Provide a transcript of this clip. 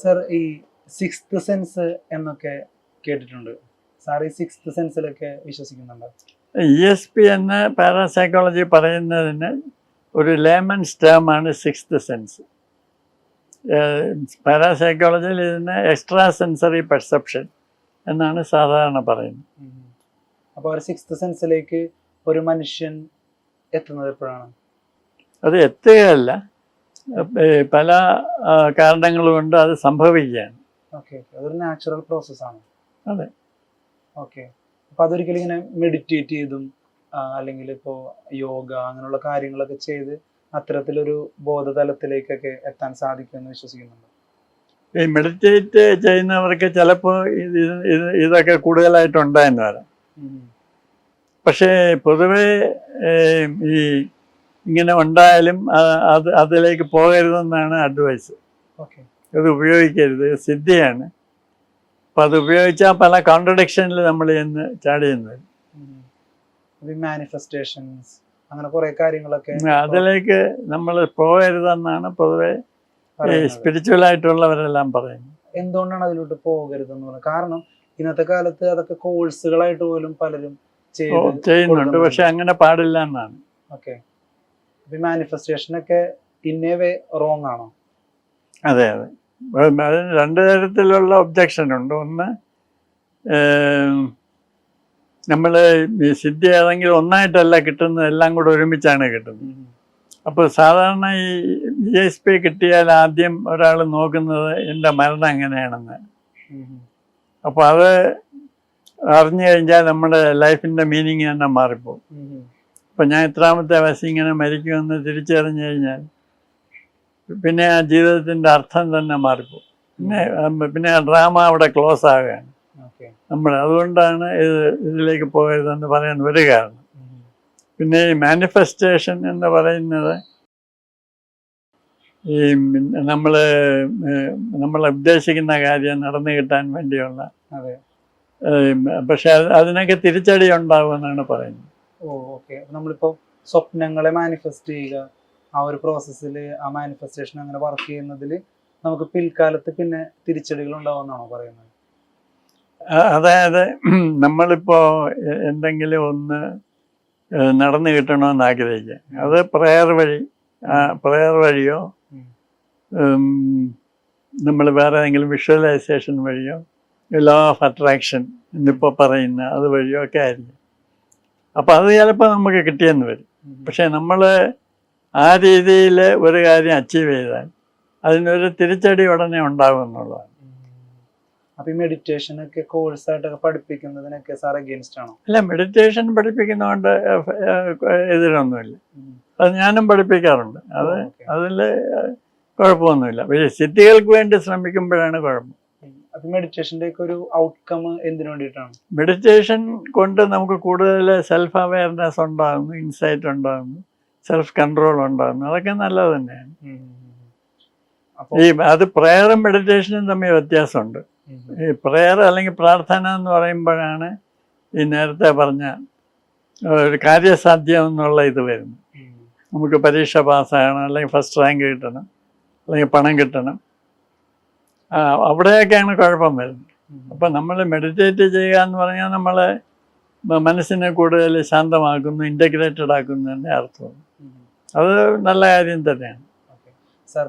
Sir ഈ sixth sense എന്നൊക്കെ കേട്ടിട്ടുണ്ട്. സാർ ഈ സിക്സ്ത് സെൻസിലൊക്കെ വിശ്വസിക്കുന്നുണ്ടോ? ഇ എസ് പി എന്ന് പാരാസൈക്കോളജി പറയുന്നതിന് ഒരു ലേമൻസ് സ്റ്റേമാണ് സിക്സ്ത് സെൻസ്. പാരാസൈക്കോളജിയിൽ ഇതിന് എക്സ്ട്രാ സെൻസറി പെർസെപ്ഷൻ എന്നാണ് സാധാരണ പറയുന്നത്. അപ്പോൾ ഒരു സിക്സ്ത് സെൻസിലേക്ക് ഒരു മനുഷ്യൻ എത്തുന്നത് എപ്പോഴാണ്? അത് എത്തുകയല്ല പല കാരണങ്ങളുമുണ്ട് അത് സംഭവിക്കുകയാണ്. ഓക്കെ അതൊരു നാച്ചുറൽ പ്രോസസ്സാണ് അതെ. ഓക്കെ. അപ്പോൾ അതൊരിക്കലും ഇങ്ങനെ മെഡിറ്റേറ്റ് ചെയ്തും അല്ലെങ്കിൽ ഇപ്പോൾ യോഗ അങ്ങനെയുള്ള കാര്യങ്ങളൊക്കെ ചെയ്ത് അത്തരത്തിലൊരു ബോധതലത്തിലേക്കൊക്കെ എത്താൻ സാധിക്കുമെന്ന് വിശ്വസിക്കുന്നുണ്ട്? ഈ മെഡിറ്റേറ്റ് ചെയ്യുന്നവർക്ക് ചിലപ്പോൾ ഇത് ഇത് ഇതൊക്കെ കൂടുതലായിട്ടുണ്ടായിരുന്നു വരാം. പക്ഷേ പൊതുവേ ഈ ഇങ്ങനെ ഉണ്ടായാലും അത് അതിലേക്ക് പോകരുതെന്നാണ് അഡ്വൈസ് ഓക്കെ ഇത് ഉപയോഗിക്കരുത്. സിദ്ധിയാണ്. അപ്പം അത് ഉപയോഗിച്ചാൽ പല കോൺട്രഡിക്ഷനിൽ നമ്മൾ ചെന്ന് ചാടി ചെന്ന് വരും മാനിഫെസ്റ്റേഷൻസ് അങ്ങനെ കുറേ കാര്യങ്ങളൊക്കെ അതിലേക്ക് നമ്മൾ പോകരുതെന്നാണ് പൊതുവെ സ്പിരിച്വൽ ആയിട്ടുള്ളവരെല്ലാം പറയുന്നത്. എന്തുകൊണ്ടാണ് അതിലോട്ട് പോകരുതെന്ന് പറയുന്നത്? കാരണം ഇന്നത്തെ കാലത്ത് അതൊക്കെ കോഴ്സുകളായിട്ട് പോലും പലരും ചെയ്യുന്നുണ്ട്. പക്ഷെ അങ്ങനെ പാടില്ല എന്നാണ്. ഓക്കെ മാനിഫെസ്റ്റേഷൻ ഒക്കെ ഇന്നേ വേ റോങ് ആണോ? അതെ അതെ. അതിന് രണ്ട് തരത്തിലുള്ള ഒബ്ജക്ഷൻ ഉണ്ട്. ഒന്ന് നമ്മൾ സിദ്ധി ഏതെങ്കിലും ഒന്നായിട്ടല്ല കിട്ടുന്നത് എല്ലാം കൂടെ ഒരുമിച്ചാണ് കിട്ടുന്നത്. അപ്പോൾ സാധാരണ ഈ ജി എസ് പി കിട്ടിയാൽ ആദ്യം ഒരാൾ നോക്കുന്നത് എന്റെ മരണം എങ്ങനെയാണെന്ന്. അപ്പോൾ അത് അറിഞ്ഞു കഴിഞ്ഞാൽ നമ്മുടെ ലൈഫിന്റെ മീനിങ് തന്നെ മാറിപ്പോകും അപ്പം ഞാൻ എത്രാമത്തെ വയസ്സിൽ ഇങ്ങനെ മരിക്കുമെന്ന് തിരിച്ചറിഞ്ഞു കഴിഞ്ഞാൽ പിന്നെ ആ ജീവിതത്തിന്റെ അർത്ഥം തന്നെ മാറിപ്പോകും. പിന്നെ പിന്നെ ആ ഡ്രാമ അവിടെ ക്ലോസ് ആവുകയാണ്. നമ്മൾ അതുകൊണ്ടാണ് ഇത് ഇതിലേക്ക് പോകരുതെന്ന് പറയാൻ ഒരു കാരണം. പിന്നെ ഈ മാനിഫെസ്റ്റേഷൻ എന്ന് പറയുന്നത് ഈ നമ്മൾ നമ്മൾ ഉദ്ദേശിക്കുന്ന കാര്യം നടന്നു കിട്ടാൻ വേണ്ടിയുള്ള പക്ഷെ അതിനൊക്കെ തിരിച്ചടി ഉണ്ടാകുമെന്നാണ് പറയുന്നത്. ഓ ഓക്കെ നമ്മളിപ്പോ സ്വപ്നങ്ങളെ മാനിഫെസ്റ്റ് ചെയ്യുക. ആ ഒരു പ്രോസസ്സിൽ ആ മാനിഫെസ്റ്റേഷൻ അങ്ങനെ വർക്ക് ചെയ്യുന്നതിൽ നമുക്ക് പിൽക്കാലത്ത് പിന്നെ തിരിച്ചടികൾ ഉണ്ടാവുമെന്നാണോ പറയുന്നത്? അതായത് നമ്മളിപ്പോ എന്തെങ്കിലും ഒന്ന് നടന്നു കിട്ടണമെന്ന് ആഗ്രഹിക്കുക. അത് പ്രയർ വഴി പ്രയർ വഴിയോ നമ്മൾ വേറെ ഏതെങ്കിലും വിഷ്വലൈസേഷൻ വഴിയോ ലോ ഓഫ് അട്രാക്ഷൻ എന്നിപ്പോൾ പറയുന്ന അത് വഴിയോ ഒക്കെ ആയിരിക്കും. അപ്പോൾ അത് ചിലപ്പോൾ നമുക്ക് കിട്ടിയെന്ന് വരും. പക്ഷേ നമ്മൾ ആ രീതിയിൽ ഒരു കാര്യം അച്ചീവ് ചെയ്താൽ അതിനൊരു തിരിച്ചടി ഉടനെ ഉണ്ടാകും എന്നുള്ളതാണ്. അപ്പൊ ഈ മെഡിറ്റേഷൻ ഒക്കെ കോഴ്സ് ആയിട്ടൊക്കെ പഠിപ്പിക്കുന്നതിനൊക്കെ സാർ അഗേൻസ്റ്റ് ആണോ? അല്ല മെഡിറ്റേഷൻ പഠിപ്പിക്കുന്നതുകൊണ്ട് എതിരൊന്നുമില്ല അത് ഞാനും പഠിപ്പിക്കാറുണ്ട്. അത് അതിൽ കുഴപ്പമൊന്നുമില്ല. പക്ഷേ സിദ്ധികൾക്ക് വേണ്ടി ശ്രമിക്കുമ്പോഴാണ് കുഴപ്പം. അപ്പൊ മെഡിറ്റേഷന്റെ ഒക്കെ ഒരു ഔട്ട്കം എന്തിനു വേണ്ടിയിട്ടാണ്? മെഡിറ്റേഷൻ കൊണ്ട് നമുക്ക് കൂടുതൽ സെൽഫ് അവയർനെസ് ഉണ്ടാകുന്നു ഇൻസൈറ്റ് ഉണ്ടാകുന്നു സെൽഫ് കൺട്രോൾ ഉണ്ടാകുന്നു. അതൊക്കെ നല്ലത് തന്നെയാണ്. ഈ അത് പ്രേയറും മെഡിറ്റേഷനും തമ്മിൽ വ്യത്യാസമുണ്ട്. ഈ പ്രയർ അല്ലെങ്കിൽ പ്രാർത്ഥന എന്ന് പറയുമ്പോഴാണ് ഈ നേരത്തെ പറഞ്ഞ ഒരു കാര്യസാധ്യം എന്നുള്ള ഇത് വരുന്നത്. നമുക്ക് പരീക്ഷ പാസ്സാകണം അല്ലെങ്കിൽ ഫസ്റ്റ് റാങ്ക് കിട്ടണം അല്ലെങ്കിൽ പണം കിട്ടണം. അവിടെയൊക്കെയാണ് കുഴപ്പം വരുന്നത്. അപ്പം നമ്മൾ മെഡിറ്റേറ്റ് ചെയ്യുക എന്ന് പറഞ്ഞാൽ നമ്മൾ മനസ്സിനെ കൂടുതൽ ശാന്തമാക്കുന്നു ഇന്റഗ്രേറ്റഡ് ആക്കുന്നു തന്നെ അർത്ഥം അത് നല്ല കാര്യം തന്നെയാണ്. സാർ